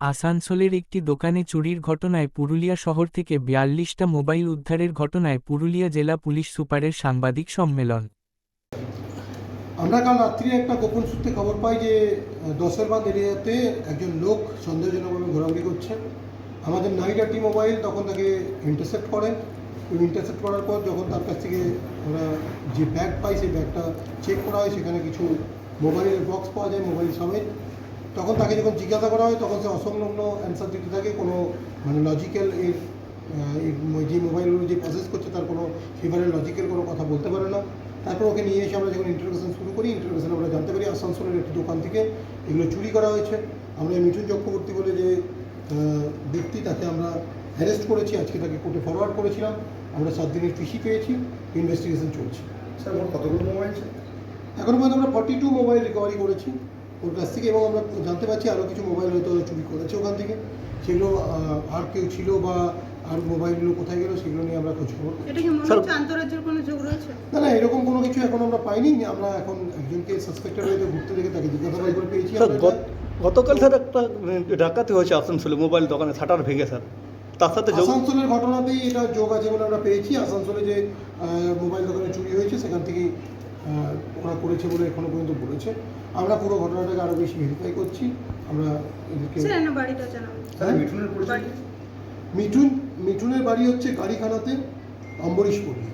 আসানসোলের একটি দোকানে চুরির ঘটনায় পুরুলিয়া শহর থেকে বিয়াল্লিশটা মোবাইল উদ্ধারের ঘটনায় পুরুলিয়া জেলা পুলিশ সুপারের সাংবাদিক সম্মেলন। আমরা কাল রাত্রি একটা গোপন সূত্রে খবর পাই যে আহ, দশের বাঁধ এরিয়াতে একজন লোক সন্দেহজনকভাবে ঘোরাঘুরি করছে। আমাদের নাইট টি মোবাইল তখন তাকে ইন্টারসেপ্ট করে এবং ইন্টারসেপ্ট করার পর যখন তার কাছ থেকে ওরা যে ব্যাগ পাই সেই ব্যাগটা চেক করা হয়। সেখানে কিছু মোবাইলের বক্স পাওয়া যায় মোবাইল সমেত। তখন তাকে যখন জিজ্ঞাসা করা হয় তখন সে অসংলগ্ন অ্যান্সার দিতে থাকে। কোনো মানে লজিক্যাল এর এই যে মোবাইলগুলো যে প্রসেস করছে তার কোনো ফিভারের লজিক্যাল কোনো কথা বলতে পারে না। তারপর ওকে নিয়ে এসে আমরা যখন ইন্টারভেশন শুরু করি ইন্টারভেশন আমরা জানতে পারি আসানসোলের একটি দোকান থেকে এগুলো চুরি করা হয়েছে। আমরা মিঠুন চক্রবর্তী বলে যে ব্যক্তি তাকে আমরা অ্যারেস্ট করেছি আজকে তাকে কোর্টে ফরওয়ার্ড করেছিলাম। আমরা সাত দিনের পিসি পেয়েছি ইনভেস্টিগেশন চলছে। স্যার কতগুলো মোবাইল ছিল এখনও পর্যন্ত আমরা ফর্টি টু মোবাইল রিকভারি করেছি। ওর কাছ থেকে এবং আমরা জানতে পারছি আরও কিছু মোবাইল হয়তো চুরি করেছে ওখান থেকে। সেগুলো আর কেউ ছিল বা আর মোবাইলগুলো কোথায় গেলো সেগুলো নিয়ে আমরা খোঁজ খবর করছি। এটা কি মনে স্যার- হচ্ছে আন্তরাজ্যের কোনো যোগ রয়েছে? না না এরকম কোনো কিছু এখন আমরা পাইনি। আমরা এখন একজনকে সাসপেক্টেড হয়ে ঘুরতে দেখে তাকে জিজ্ঞাসাবাদ করে পেয়েছি। গতকাল স্যার একটা ডাকাতি হয়েছে আসানসোলে মোবাইল দোকানে শাটার ভেঙে স্যার। তার সাথে আসানসোলের ঘটনাতেই এটা যোগ আছে বলে আমরা পেয়েছি। আসানসোলে যে মোবাইল দোকানে চুরি হয়েছে সেখান থেকেই ওরা করেছে বলে এখনও পর্যন্ত বলেছে। আমরা পুরো ঘটনাটাকে আরও বেশি ভেরিফাই করছি। আমরা এদেরকে মিঠুনের বাড়ি। মিঠুন মিঠুনের বাড়ি হচ্ছে গাড়িখানাতে অম্বরীশ পল্লী।